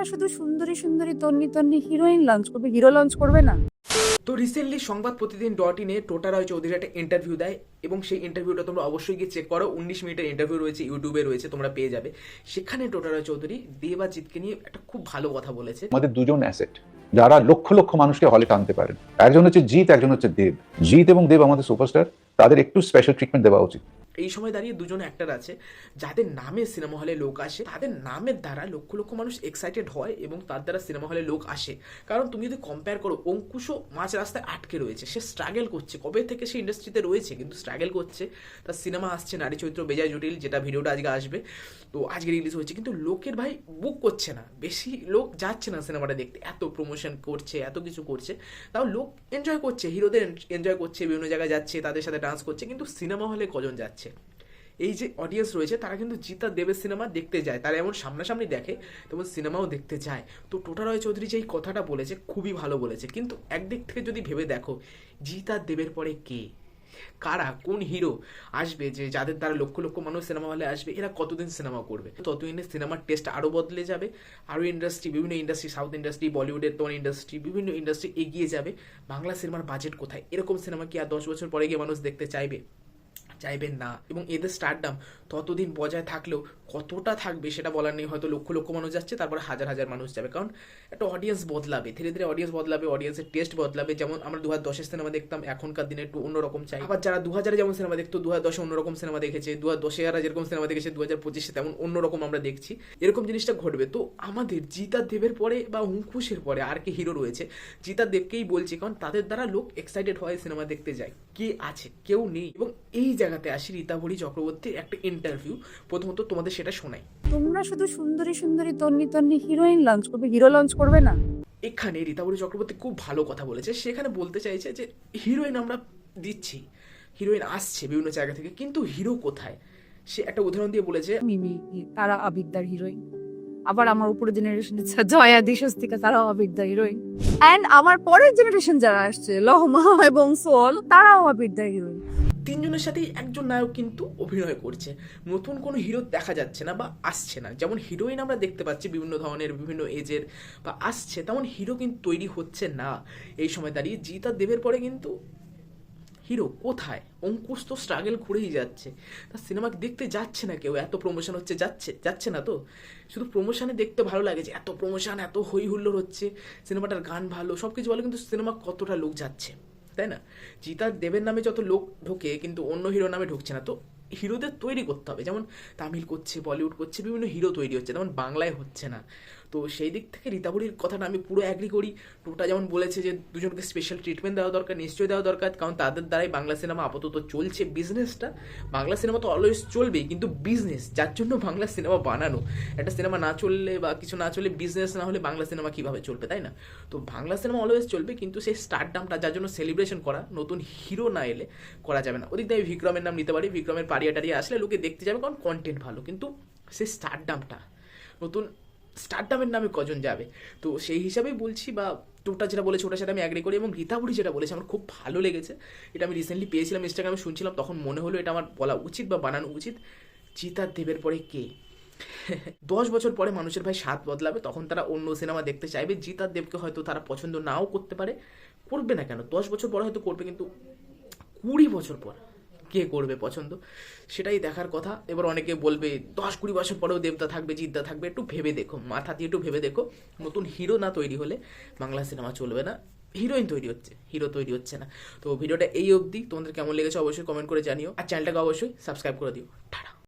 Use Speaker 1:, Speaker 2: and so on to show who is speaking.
Speaker 1: তোমরা শুধু সুন্দরী সুন্দরী তন্নি তন্নি হিরোইন লঞ্চ করবে হিরো লঞ্চ করবে না।
Speaker 2: তো রিসেন্টলি সংবাদ প্রতিদিন ডট ইনে টোটা রয় চৌধুরী একটা ইন্টারভিউ দেয় এবং সেই ইন্টারভিউটা তোমরা অবশ্যই গিয়ে চেক করো। উনিশ মিনিটের ইন্টারভিউ রয়েছে ইউটিউবে রয়েছে তোমরা পেয়ে যাবে। সেখানে টোটা রয় চৌধুরী দেবাজিৎকে নিয়ে একটা খুব ভালো কথা বলেছে।
Speaker 3: আমাদের দুজন অ্যাসেট যারা লক্ষ লক্ষ মানুষকে হলে টানতে পারেন। একজন হচ্ছে জিৎ একজন হচ্ছে দেব। জিৎ এবং দেব আমাদের সুপারস্টার তাদের একটু স্পেশাল ট্রিটমেন্ট দেওয়া উচিত।
Speaker 2: এই সময় দাঁড়িয়ে দুজন অ্যাক্টার আছে, যাদের নামে সিনেমা হলে লোক আসে, তাদের নামের দ্বারা লক্ষ লক্ষ মানুষ এক্সাইটেড হয় এবং তার দ্বারা সিনেমা হলে লোক আসে। কারণ তুমি যদি কম্পেয়ার করো, অঙ্কুশও মাঝ রাস্তায় আটকে রয়েছে, সে স্ট্রাগল করছে। কবে থেকে সে ইন্ডাস্ট্রিতে রয়েছে, কিন্তু স্ট্রাগল করছে। তার সিনেমা আসছে, নারী চরিত্র বেজায় জটিল, যেটা ভিডিওটা আজকে আসবে। তো আজকে রিলিজ হচ্ছে কিন্তু লোকের ভাই বুক করছে না। বেশি লোক যাচ্ছে না সিনেমাটা দেখতে। এত প্রমোশন করছে, এত কিছু করছে। তাও লোক এনজয় করছে, হিরোদের এনজয় করছে, বিভিন্ন জায়গায় যাচ্ছে, তাদের সাথে ডান্স করছে, কিন্তু সিনেমা হলে কজন যাচ্ছে? এই যে অডিয়েন্স রয়েছে, তারা কিন্তু জিতা দেবের সিনেমা দেখতে যায়। তারা এমন সামনাসামনি দেখে তেমন সিনেমাও দেখতে যায় তো টোটা রয় চৌধুরী যে এই কথাটা বলেছে, খুবই ভালো বলেছে। কিন্তু একদিক থেকে যদি ভেবে দেখো, জিতা দেবের পরে কে? কারা? কোন হিরো আসবে যে যাদের দ্বারা লক্ষ লক্ষ মানুষ সিনেমা হলে আসবে? এরা কতদিন সিনেমা করবে? ততদিনে সিনেমার টেস্ট আরও বদলে যাবে। আরও ইন্ডাস্ট্রি বিভিন্ন ইন্ডাস্ট্রি সাউথ ইন্ডাস্ট্রি বলিউডের তোমার ইন্ডাস্ট্রি বিভিন্ন ইন্ডাস্ট্রি এগিয়ে যাবে। বাংলা সিনেমার বাজেট কোথায়? এরকম সিনেমা কি আর দশ বছর পরে গিয়ে মানুষ দেখতে চাইবে? চাইবেন না। এবং এদের স্টারডাম ততদিন বজায় থাকলেও কতটা থাকবে সেটা বলার নেই। হয়তো লক্ষ লক্ষ মানুষ যাচ্ছে, তারপরে হাজার হাজার মানুষ যাবে। কারণ একটা অডিয়েন্স বদলাবে, ধীরে ধীরে অডিয়েন্স বদলাবে অডিয়েন্সের টেস্ট বদলাবে। যেমন আমরা দু হাজার দশের সিনেমা দেখতাম, এখনকার দিনে একটু অন্যরকম চাই। আবার যারা দু হাজারে যেমন সিনেমা দেখতো দু হাজার দশে অন্যরকম সিনেমা দেখেছে দু হাজার দশে যারা যেরকম সিনেমা দেখেছে দু হাজার পঁচিশে তেমন অন্যরকম আমরা দেখছি। এরকম জিনিসটা ঘটবে। তো আমাদের জিতা দেবের পরে বা অঙ্কুশের পরে আর কি হিরো রয়েছে জিতা দেবকেই বলছি। কারণ তাদের দ্বারা লোক এক্সাইটেড হয় সিনেমা দেখতে যায়। কে আছে? কেউ নেই। এবং এই জায়গাতে আসি রীতাভরি চক্রবর্তীর একটা ইন্টারভিউ প্রথমত তোমাদের সেটা শোনাই।
Speaker 1: তোমরা শুধু সুন্দরী সুন্দরী তন্নি তন্নি হিরোইন লঞ্চ করবে হিরো লঞ্চ করবে না?
Speaker 2: এখানে রীতাবরী চক্রবর্তী খুব ভালো কথা বলেছে। সেখানে বলতে চাইছে যে হিরোইন আমরা দিচ্ছি। হিরোইন আসছে বিভিন্ন জায়গা থেকে কিন্তু হিরো কোথায়? সে একটা উদাহরণ দিয়ে বলেছে
Speaker 1: মিমি তারা আবিদ্যার হিরোইন আবার আমার উপরে জেনারেশন জয়া দিশস্তিকা তারাও আবিদ্যার হিরোইন অ্যান্ড আমার পরের জেনারেশন যারা আসছে লহমা এবং সোল তারাও আবিদ্যার হিরোইন
Speaker 2: তিনজনের সাথেই একজন নায়ক কিন্তু অভিনয় করছে। নতুন কোনো হিরো দেখা যাচ্ছে না বা আসছে না। যেমন হিরোইন আমরা দেখতে পাচ্ছি বিভিন্ন ধরনের, বিভিন্ন এজের বা আসছে, তেমন হিরো কিন্তু তৈরি হচ্ছে না। এই সময় দাঁড়িয়ে জিতা দেবের পরে কিন্তু হিরো কোথায়? অঙ্কুশ তো স্ট্রাগল করেই যাচ্ছে। তার সিনেমা দেখতে যাচ্ছে না কেউ? এত প্রমোশন হচ্ছে, যাচ্ছে যাচ্ছে না তো? শুধু প্রমোশনে দেখতে ভালো লাগে যে এত প্রমোশন এত হই হুল্লোড় হচ্ছে সিনেমাটার গান ভালো সব কিছু ভালো, কিন্তু সিনেমা কতটা লোক যাচ্ছে? তাই না? জিতা দেবের নামে যত লোক ঢোকে, কিন্তু অন্য হিরো নামে ঢুকছে না। তো হিরোদের তৈরি করতে হবে। যেমন তামিল করছে বলিউড করছে, বিভিন্ন হিরো তৈরি হচ্ছে। তেমন বাংলায় হচ্ছে না। তো সেই দিক থেকে রীতাবরীর কথাটা আমি পুরো অ্যাগ্রি করি। টোটা যেমন বলেছে যে দুজনকে স্পেশাল ট্রিটমেন্ট দেওয়া দরকার, নিশ্চয়ই দেওয়া দরকার, কারণ তাদের দ্বারাই বাংলা সিনেমা আপাতত চলছে। বিজনেসটা বাংলা সিনেমা তো অলওয়েজ চলবেই, কিন্তু বিজনেস যার জন্য বাংলা সিনেমা বানানো। একটা সিনেমা না চললে বা কিছু না চললে বিজনেস না হলে বাংলা সিনেমা কীভাবে চলবে, তাই না? তো বাংলা সিনেমা অলওয়েজ চলবে, কিন্তু সেই স্টারডামটা যার জন্য সেলিব্রেশন করা, নতুন হিরো না এলে করা যাবে না। ওদিক দিয়ে বিক্রমের নাম নিতে পারি বিক্রমের পাড়িয়া টাড়িয়ে আসলে লোকে দেখতে যাবে, কারণ কন্টেন্ট ভালো। কিন্তু সেই স্টারডামটা নতুন স্টারডামের নামে কজন যাবে? তো সেই হিসাবেই বলছি বা টোটা যেটা বলেছে ওটা সেটা আমি অ্যাগ্রি করি এবং রীতাবুড়ি যেটা বলেছে আমার খুব ভালো লেগেছে। এটা আমি রিসেন্টলি পেয়েছিলাম ইনস্টাগ্রামে শুনছিলাম, তখন মনে হলো এটা আমার বলা উচিত বা বানানো উচিত। চিতার দেবের পরে কে? দশ বছর পরে মানুষের ভাই স্বাদ বদলাবে, তখন তারা অন্য সিনেমা দেখতে চাইবে। জিতার দেবকে হয়তো তারা পছন্দ নাও করতে পারে। করবে না কেন? দশ বছর পরে হয়তো করবে, কিন্তু কুড়ি বছর পর। কে করবে পছন্দ? সেটাই দেখার কথা। এবার অনেকে বলবে, দশ কুড়ি বছর পরেও দেবতা থাকবে, জিদ্দা থাকবে, একটু ভেবে দেখো, মাথা দিয়ে একটু ভেবে দেখো। নতুন হিরো না তৈরি হলে বাংলা সিনেমা চলবে না। হিরোইন তৈরি হচ্ছে হিরো তৈরি হচ্ছে না। তো ভিডিওটা এই অবধি। তোমাদের কেমন লেগেছে অবশ্যই কমেন্ট করে জানিও। আর চ্যানেলটাকে অবশ্যই সাবস্ক্রাইব করে দিও। টাটা।